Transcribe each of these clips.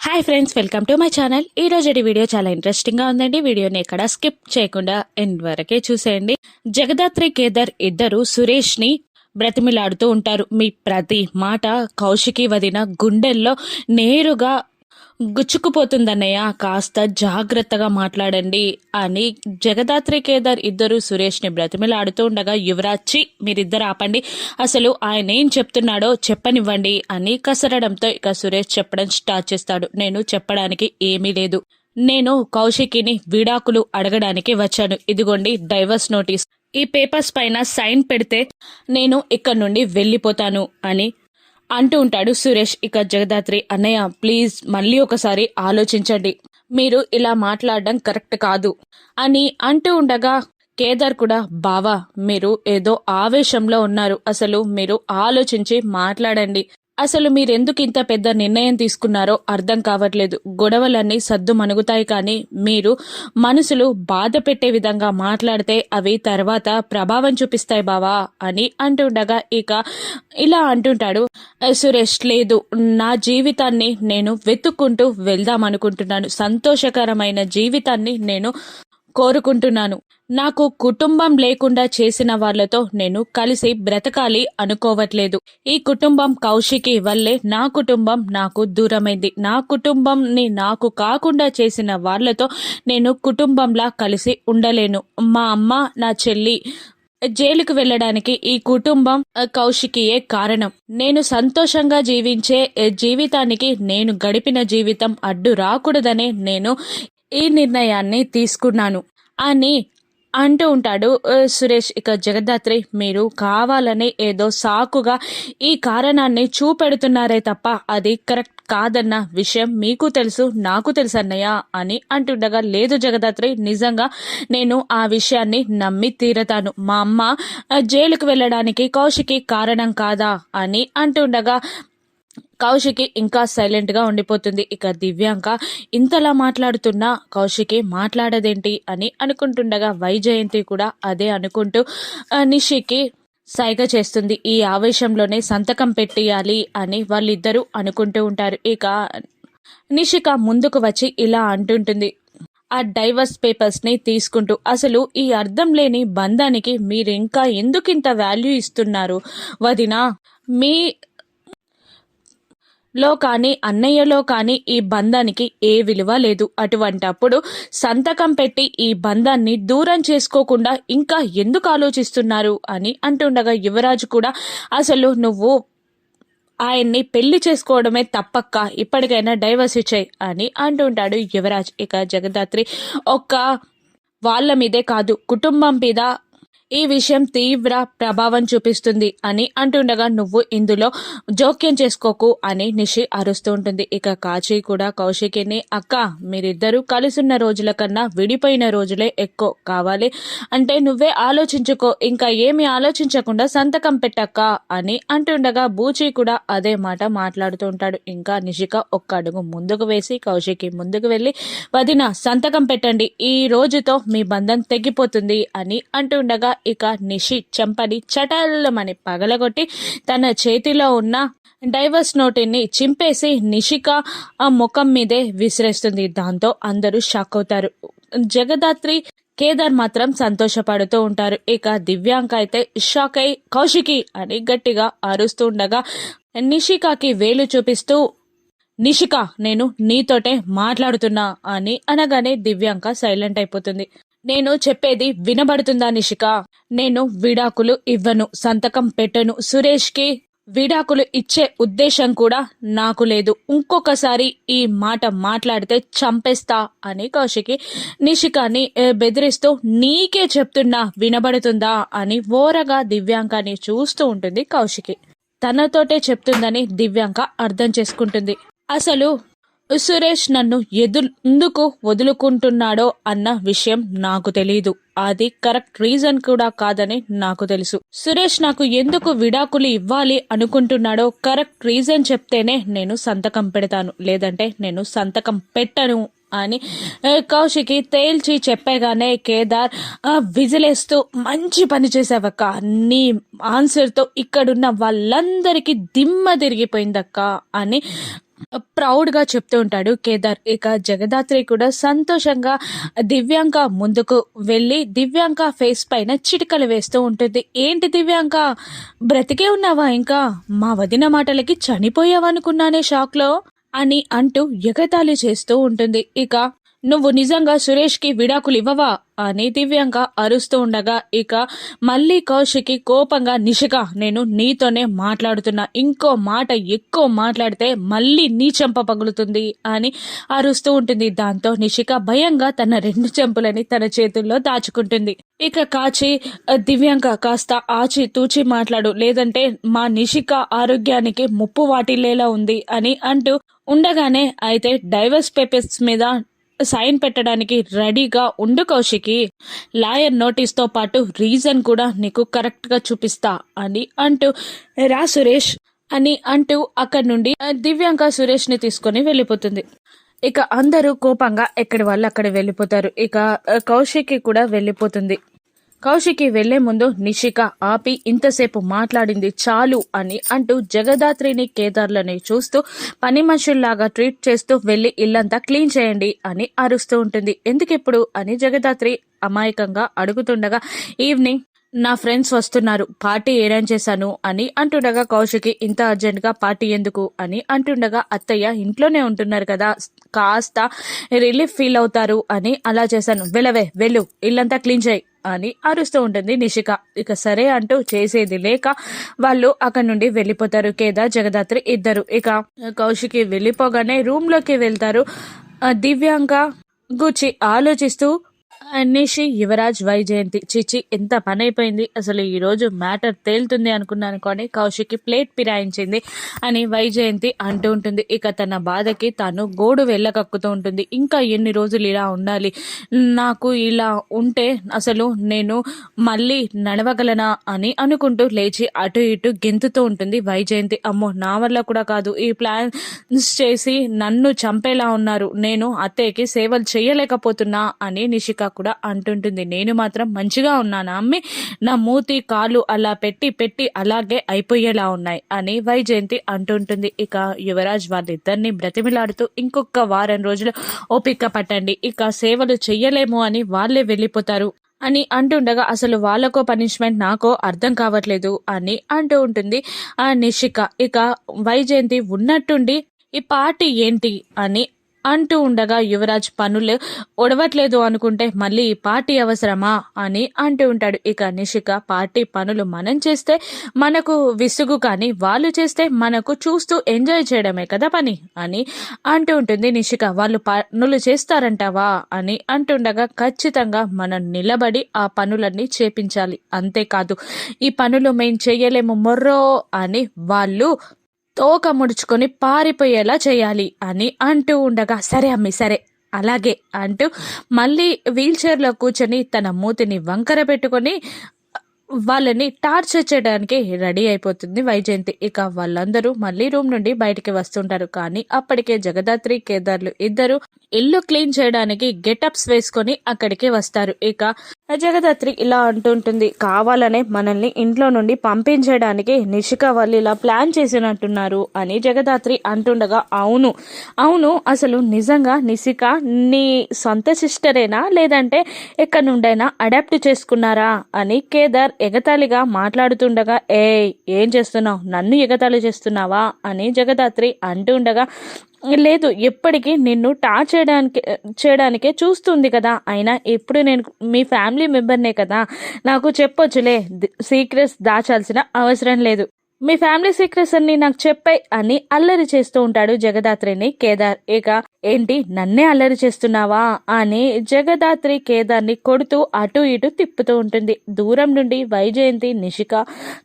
Hi friends welcome to my channel ఈ రోజు video చాలా ఇంట్రెస్టింగ్గా ఉందండి. వీడియోని ఎక్కడ స్కిప్ చేయకుండా ఎండ్ వరకే చూసేయండి. జగదాత్రి కేదర్ ఇద్దరు సురేష్ని బ్రతిమిలాడుతూ ఉంటారు. మీ ప్రతి మాట కౌశికి వదిన గుండెల్లో నేరుగా గుచ్చుకుపోతుందన్నయ్య కాస్త జాగ్రత్తగా మాట్లాడండి అని జగదాత్రి కేదార్ ఇద్దరు సురేష్ని బ్రతిమిలాడుతూ ఉండగా యువరాజ్ మీరిద్దరు ఆపండి. అసలు ఆయన ఏం చెప్తున్నాడో చెప్పనివ్వండి అని కసరడంతో ఇక సురేష్ చెప్పడం స్టార్ట్ చేస్తాడు. నేను చెప్పడానికి ఏమీ లేదు. నేను కౌశికిని విడాకులు అడగడానికి వచ్చాను. ఇదిగోండి డైవర్స్ నోటీస్. ఈ పేపర్స్ పైన సైన్ పెడితే నేను ఇక్కడ నుండి వెళ్ళిపోతాను అని అంటూ ఉంటాడు సురేష్. ఇక జగదాత్రి అన్నయ్య ప్లీజ్ మళ్ళీ ఒకసారి ఆలోచించండి. మీరు ఇలా మాట్లాడడం కరెక్ట్ కాదు అని అంటూ ఉండగా కేదార్ కూడా బావా మీరు ఏదో ఆవేశంలో ఉన్నారు. అసలు మీరు ఆలోచించి మాట్లాడండి. అసలు మీరెందుకు ఇంత పెద్ద నిర్ణయం తీసుకున్నారో అర్థం కావట్లేదు. గొడవలన్నీ సద్దు మనుగుతాయి కానీ మీరు మనసులు బాధ పెట్టే విధంగా మాట్లాడితే అవి తర్వాత ప్రభావం చూపిస్తాయి బావా అని అంటుండగా ఇక ఇలా అంటుంటాడు. సురేష్ లేదు నా జీవితాన్ని నేను వెతుక్కుంటూ వెళ్దాం అనుకుంటున్నాను. సంతోషకరమైన జీవితాన్ని నేను కోరుకుంటున్నాను. నాకు కుటుంబం లేకుండా చేసిన వాళ్ళతో నేను కలిసి బ్రతకాలి అనుకోవట్లేదు. ఈ కుటుంబం కౌశికి వల్లే నా కుటుంబం నాకు దూరమైంది. నా కుటుంబంని నాకు కాకుండా చేసిన వాళ్ళతో నేను కుటుంబంలా కలిసి ఉండలేను. మా అమ్మ నా చెల్లి జైలుకు వెళ్ళడానికి ఈ కుటుంబం కౌశికియే కారణం. నేను సంతోషంగా జీవించే జీవితానికి నేను గడిపిన జీవితం అడ్డు రాకూడదనే నేను ఈ నిర్ణయాన్ని తీసుకున్నాను. అని అంటూ ఉంటాడు సురేష్ ఇక జగద్దాత్రి మీరు కావాలని ఏదో సాకుగా ఈ కారణాన్ని చూపెడుతున్నారే తప్ప అది కరెక్ట్ కాదన్న విషయం మీకు తెలుసు నాకు తెలుసు అన్నయ్య అని అంటుండగా లేదు జగదాత్రి నిజంగా నేను ఆ విషయాన్ని నమ్మి తీరతాను. మా అమ్మ జైలుకు వెళ్ళడానికి కౌశికి కారణం కాదా? అని అంటుండగా కౌశికి ఇంకా సైలెంట్గా ఉండిపోతుంది. ఇక దివ్యాంక ఇంతలా మాట్లాడుతున్నా కౌశికి మాట్లాడదేంటి? అని అనుకుంటుండగా వైజయంతి కూడా అదే అనుకుంటూ నిషికి సైగ చేస్తుంది. ఈ ఆవేశంలోనే సంతకం పెట్టేయాలి అని వాళ్ళిద్దరూ అనుకుంటూ ఉంటారు. ఇక నిషిక ముందుకు వచ్చి ఇలా అంటుంటుంది. ఆ డైవర్స్ పేపర్స్ని తీసుకుంటూ అసలు ఈ అర్థం లేని బంధానికి మీరు ఇంకా ఎందుకింత వాల్యూ ఇస్తున్నారు? వదినా మీ లో కానీ అన్నయ్యలో కానీ ఈ బంధానికి ఏ విలువ లేదు. అటువంటప్పుడు సంతకం పెట్టి ఈ బంధాన్ని దూరం చేసుకోకుండా ఇంకా ఎందుకు ఆలోచిస్తున్నారు అని అంటుండగా యువరాజు కూడా అసలు నువ్వు ఆయన్ని పెళ్ళి చేసుకోవడమే తప్పక్క ఇప్పటికైనా డైవర్స్ ఇచ్చాయి అని అంటుంటాడు యువరాజ్. ఇక జగదాత్రి ఒక్క వాళ్ళ మీదే కాదు కుటుంబం మీద ఈ విషయం తీవ్ర ప్రభావం చూపిస్తుంది అని అంటుండగా నువ్వు ఇందులో జోక్యం చేసుకోకు అని నిషి అరుస్తూ ఉంటుంది. ఇక కాచి కూడా కౌశికిని అక్క మీరిద్దరూ కలిసున్న రోజుల కన్నా విడిపోయిన రోజులే ఎక్కువ కావాలి. అంటే నువ్వే ఆలోచించుకో ఇంకా ఏమి ఆలోచించకుండా సంతకం పెట్టక్క అని అంటుండగా బూచి కూడా అదే మాట మాట్లాడుతూ ఉంటాడు. ఇంకా నిషిక ఒక్క అడుగు ముందుకు వేసి కౌశికి ముందుకు వెళ్ళి వదిన సంతకం పెట్టండి. ఈ రోజుతో మీ బంధం తెగిపోతుంది అని అంటుండగా ఇక నిషి చెంపని చటల్లమని పగలగొట్టి తన చేతిలో ఉన్న డైవర్స్ నోటిని చింపేసి నిషిక ఆ ముఖం మీదే విసిరేస్తుంది. దాంతో అందరూ షాక్ అవుతారు. జగదాత్రి కేదార్ మాత్రం సంతోషపడుతూ ఉంటారు. ఇక దివ్యాంక అయితే షాక్ అయి కౌశికి అని గట్టిగా అరుస్తూ ఉండగా నిషికాకి వేలు చూపిస్తూ నిషిక నేను నీతోటే మాట్లాడుతున్నా అని అనగానే దివ్యాంక సైలెంట్ అయిపోతుంది. నేను చెప్పేది వినబడుతుందా నిషిక? నేను విడాకులు ఇవ్వను సంతకం పెట్టను. సురేష్కి విడాకులు ఇచ్చే ఉద్దేశం కూడా నాకు లేదు. ఇంకొకసారి ఈ మాట మాట్లాడితే చంపేస్తా అని కౌశికి నిషికాని బెదిరిస్తూ నీకే చెప్తున్నా వినబడుతుందా? అని ఓరగా దివ్యాంకాని చూస్తూ ఉంటుంది కౌశికి. తనతోటే చెప్తుందని దివ్యాంక అర్థం చేసుకుంటుంది. అసలు సురేష్ నన్ను ఎదు ఎందుకు వదులుకుంటున్నాడో అన్న విషయం నాకు తెలియదు అది కరెక్ట్ రీజన్ కూడా కాదని నాకు తెలుసు. సురేష్ నాకు ఎందుకు విడాకులు ఇవ్వాలి అనుకుంటున్నాడో కరెక్ట్ రీజన్ చెప్తేనే నేను సంతకం పెడతాను. లేదంటే నేను సంతకం పెట్టను అని కౌశికి తేల్చి చెప్పేగానే కేదార్ విజిలేస్తూ మంచి పని చేసావక్క. నీ ఆన్సర్తో ఇక్కడున్న వాళ్ళందరికీ దిమ్మ తిరిగిపోయిందక్క అని ప్రౌడ్గా చెప్తూ ఉంటాడు కేదార్ ఇక జగదాత్రి కూడా సంతోషంగా దివ్యాంక ముందుకు వెళ్ళి దివ్యాంక ఫేస్ పైన చిటికలు వేస్తూ ఉంటుంది. ఏంటి దివ్యాంక? బ్రతికే ఉన్నావా ఇంకా? మా వదిన మాటలకి చనిపోయావనుకున్నానే షాక్లో అని అంటూ ఎగతాళి చేస్తూ ఉంటుంది. ఇక నువ్వు నిజంగా సురేష్కి విడాకులు ఇవ్వవా? అని దివ్యాంక అరుస్తూ ఉండగా ఇక మళ్ళీ కౌశికి కోపంగా నిషిక నేను నీతోనే మాట్లాడుతున్నా. ఇంకో మాట ఎక్కువ మాట్లాడితే మళ్ళీ నీ చెంప పగులుతుంది అని అరుస్తూ ఉంటుంది. దాంతో నిషిక భయంగా తన రెండు చెంపులని తన చేతుల్లో దాచుకుంటుంది. ఇక కాచి దివ్యాంక కాస్త ఆచి తూచి మాట్లాడు. లేదంటే మా నిషిక ఆరోగ్యానికి ముప్పు వాటిల్లేలా ఉంది అని అంటూ ఉండగానే అయితే డైవర్స్ పేపర్స్ మీద సైన్ పెట్టడానికి రెడీగా ఉండు కౌశికి. లాయర్ నోటీస్తో పాటు రీజన్ కూడా నీకు కరెక్ట్గా చూపిస్తా అని అంటూ రా సురేష్ అని అంటూ అక్కడి నుండి దివ్యాంక సురేష్ని తీసుకొని వెళ్ళిపోతుంది. ఇక అందరూ కోపంగా ఎక్కడి వాళ్ళు అక్కడ వెళ్ళిపోతారు. ఇక కౌశికి కూడా వెళ్ళిపోతుంది. కౌశికి వెళ్ళే ముందు నిషిక ఆపి ఇంతసేపు మాట్లాడింది చాలు అని అంటూ జగదాత్రిని కేదార్లని చూస్తూ పని మనుషుల్లాగా ట్రీట్ చేస్తూ వెళ్ళి ఇల్లంతా క్లీన్ చేయండి అని అరుస్తూ ఉంటుంది. ఎందుకెప్పుడు? అని జగదాత్రి అమాయకంగా అడుగుతుండగా ఈవినింగ్ నా ఫ్రెండ్స్ వస్తున్నారు పార్టీ అరేంజ్ చేశాను అని అంటుండగా కౌశికి ఇంత అర్జెంట్గా పార్టీ ఎందుకు అని అంటుండగా అత్తయ్య ఇంట్లోనే ఉంటున్నారు కదా కాస్త రిలీఫ్ ఫీల్ అవుతారు అని అలా చేశాను. వెళ్ళవే వెళ్ళు ఇల్లంతా క్లీన్ చేయి అని అరుస్తూ ఉంటుంది నిషిక. ఇక సరే అంటూ చేసేది లేక వాళ్ళు అక్కడి నుండి వెళ్ళిపోతారు. కేదార్ జగదాత్రి ఇద్దరు. ఇక కౌశికి వెళ్ళిపోగానే రూమ్లోకి వెళ్తారు దివ్యాంక గుచ్చి ఆలోచిస్తూ నిషి యువరాజ్ వైజయంతి చిచి ఎంత పని అయిపోయింది అసలు ఈ రోజు మ్యాటర్ తేలుతుంది అనుకున్నాను కానీ కౌశికి ప్లేట్ పిరాయించింది అని వైజయంతి అంటూ ఉంటుంది. ఇక తన బాధకి తను గోడు వెళ్ళకక్కుతూ ఉంటుంది. ఇంకా ఎన్ని రోజులు ఇలా ఉండాలి? నాకు ఇలా ఉంటే అసలు నేను మళ్ళీ నడవగలనా అని అనుకుంటూ లేచి అటు ఇటు గెంతుతూ ఉంటుంది వైజయంతి అమ్మో నా వల్ల కూడా కాదు. ఈ ప్లాన్స్ చేసి నన్ను చంపేలా ఉన్నారు. నేను అత్తయ్యకి సేవలు చేయలేకపోతున్నా అని నిషిక కూడా అంటుంటుంది. నేను మాత్రం మంచిగా ఉన్నానా? అమ్మి నా మూతి కాలు అలా పెట్టి పెట్టి అలాగే అయిపోయేలా ఉన్నాయి అని వైజయంతి అంటుంటుంది. ఇక యువరాజ్ వాళ్ళిద్దరిని బ్రతిమిలాడుతూ ఇంకొక వారం రోజులు ఓపిక పట్టండి. ఇక సేవలు చెయ్యలేము అని వాళ్ళే వెళ్ళిపోతారు అని అంటుండగా అసలు వాళ్ళకో పనిష్మెంట్ నాకో అర్థం కావట్లేదు అని అంటూ ఉంటుంది ఆ నిషిక. ఇక వైజయంతి ఉన్నట్టుండి ఈ పార్టీ ఏంటి? అని అంటూ ఉండగా యువరాజ్ పనులు ఒడవట్లేదు అనుకుంటే మళ్ళీ ఈ పార్టీ అవసరమా అని అంటూ ఉంటాడు. ఇక నిషిక పార్టీ పనులు మనం చేస్తే మనకు విసుగు కానీ వాళ్ళు చేస్తే మనకు చూస్తూ ఎంజాయ్ చేయడమే కదా పని అని అంటూ ఉంటుంది. నిషిక వాళ్ళు పనులు చేస్తారంటావా అని అంటుండగా ఖచ్చితంగా మనం నిలబడి ఆ పనులన్నీ చేపించాలి. అంతేకాదు ఈ పనులు మేం చేయలేము మొర్రో అని వాళ్ళు తోక ముడుచుకొని పారిపోయేలా చేయాలి అని అంటూ ఉండగా సరే అమ్మి సరే. అలాగే అంటూ మళ్ళీ వీల్చైర్లో కూర్చొని తన మూతిని వంకర పెట్టుకొని వాళ్ళని టార్చర్ చేయడానికి రెడీ అయిపోతుంది వైజయంతి. ఇక వాళ్ళందరూ మళ్ళీ రూమ్ నుండి బయటికి వస్తుంటారు. కానీ అప్పటికే జగదాత్రి కేదార్లు ఇద్దరు ఇల్లు క్లీన్ చేయడానికి గెటప్స్ వేసుకొని అక్కడికి వస్తారు. ఇక జగదాత్రి ఇలా అంటుంటుంది కావాలనే మనల్ని ఇంట్లో నుండి పంపించడానికి నిషిక వాళ్ళు ఇలా ప్లాన్ చేసినట్టున్నారు అని జగదాత్రి అంటుండగా అవును అవును అసలు నిజంగా నిషిక నీ సొంత సిస్టరేనా లేదంటే ఎక్కడి నుండైనా అడాప్ట్ చేసుకున్నారా? అని కేదార్ ఎగతాళిగా మాట్లాడుతుండగా ఏ ఏం చేస్తున్నావు? నన్ను ఎగతాళి చేస్తున్నావా? అని జగదాత్రి అంటూ ఉండగా లేదు ఎప్పటికీ నిన్ను టార్చ్ చేయడానికి చేయడానికే చూస్తుంది కదా. అయినా ఎప్పుడు నేను మీ ఫ్యామిలీ మెంబర్నే కదా. నాకు చెప్పొచ్చులే సీక్రెట్స్ దాచాల్సిన అవసరం లేదు. మీ ఫ్యామిలీ సీక్రెట్స్ అన్ని నాకు చెప్పాయి అని అల్లరి చేస్తూ ఉంటాడు జగదాత్రిని. కేదార్ ఇక ఏంటి నన్నే అల్లరి చేస్తున్నావా అని జగదాత్రి కేదార్ని కొడుతూ అటు ఇటు తిప్పుతూ ఉంటుంది. దూరం నుండి వైజయంతి నిషిక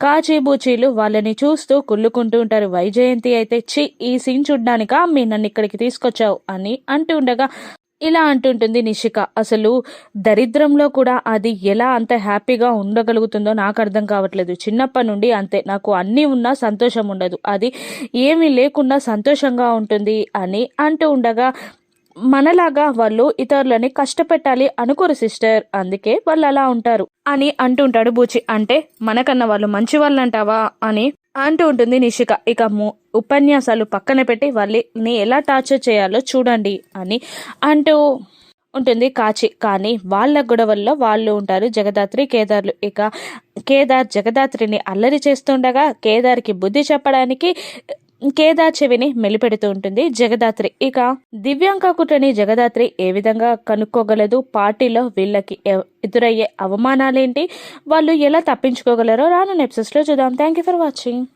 కాచీబూచీలు వాళ్ళని చూస్తూ కుళ్ళుకుంటూ ఉంటారు. వైజయంతి అయితే చి ఈ సీన్ చూడ్డానికా? మీ నన్ను ఇక్కడికి తీసుకొచ్చావు అని అంటూ ఉండగా ఇలా అంటుంటుంది నిషిక. అసలు దరిద్రంలో కూడా అది ఎలా అంత హ్యాపీగా ఉండగలుగుతుందో నాకు అర్థం కావట్లేదు. చిన్నప్పటి నుండి అంతే. నాకు అన్నీ ఉన్నా సంతోషం ఉండదు. అది ఏమీ లేకుండా సంతోషంగా ఉంటుంది అని అంటూ ఉండగా మనలాగా వాళ్ళు ఇతరులని కష్టపెట్టాలి అనుకోరు సిస్టర్. అందుకే వాళ్ళు అలా ఉంటారు. అని అంటుంటాడు బూచి. అంటే మనకన్నా వాళ్ళు మంచి వాళ్ళు అంటావా అని అంటూ ఉంటుంది నిషిక. ఇక ము- ఉపన్యాసాలు పక్కన పెట్టి వాళ్ళని ఎలా టార్చర్ చేయాలో చూడండి అని అంటూ ఉంటుంది కాచి. కానీ వాళ్ళ గొడవల్లో వాళ్ళు ఉంటారు జగదాత్రి కేదార్లు. ఇక కేదార్ జగదాత్రిని అల్లరి చేస్తుండగా కేదార్కి బుద్ధి చెప్పడానికి కేదా చెవిని మెలిపెడుతూ ఉంటుంది జగదాత్రి. ఇక దివ్యాంక కుటని జగదాత్రి ఏ విధంగా కనుక్కోగలదు? పార్టీలో వీళ్ళకి ఎదురయ్యే అవమానాలేంటి? వాళ్ళు ఎలా తప్పించుకోగలరో రాను ఎపిసోడ్స్లో చూద్దాం. Thank you for watching